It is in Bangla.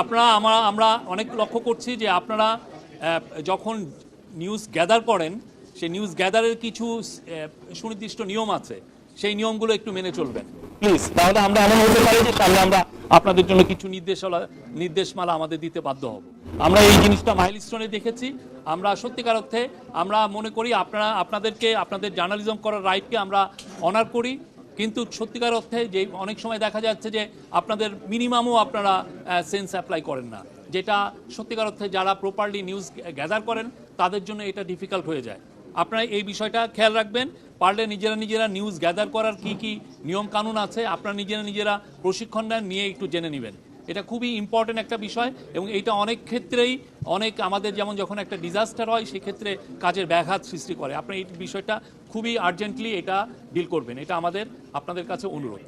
আপনারা, আমরা আমরা অনেক লক্ষ্য করছি যে আপনারা যখন নিউজ গ্যাদার করেন, সেই নিউজ গ্যাদারের কিছু সুনির্দিষ্ট নিয়ম আছে। সেই নিয়মগুলো একটু মেনে চলবেন। প্লিজ তাহলে আমরা এমন হতে পারি যে তাহলে আমরা আপনাদের জন্য কিছু নির্দেশালা, নির্দেশমালা আমাদের দিতে বাধ্য হব। আমরা এই জিনিসটা মাইলস্টোনে দেখেছি। আমরা সত্যিকার অর্থে, আমরা মনে করি আপনারা, আপনাদেরকে, আপনাদের জার্নালিজম করার রাইটকে আমরা অনার করি। কিন্তু সত্যিকার অর্থে যে অনেক সময় দেখা যাচ্ছে যে আপনাদের মিনিমামও আপনারা সেন্স অ্যাপ্লাই করেন না। যেটা সত্যিকার অর্থে যারা প্রপারলি নিউজ গ্যাদার করেন, তাদের জন্য এটা ডিফিকাল্ট হয়ে যায়। আপনারা এই বিষয়টা খেয়াল রাখবেন, পারলে নিজেরা নিজেরা নিউজ গ্যাদার করার কি কি নিয়ম কানুন আছে, আপনারা নিজেরা নিজেরা প্রশিক্ষণ নিয়ে একটু জেনে নেবেন। এটা খুবই ইম্পর্টেন্ট একটা বিষয় এবং এটা অনেক ক্ষেত্রেই অনেক আমাদের যেমন যখন একটা ডিজাস্টার হয়, সেক্ষেত্রে কাজের ব্যাঘাত সৃষ্টি করে। আপনি এই বিষয়টা খুবই আর্জেন্টলি এটা ডিল করবেন। এটা আমাদের, আপনাদের কাছে অনুরোধ।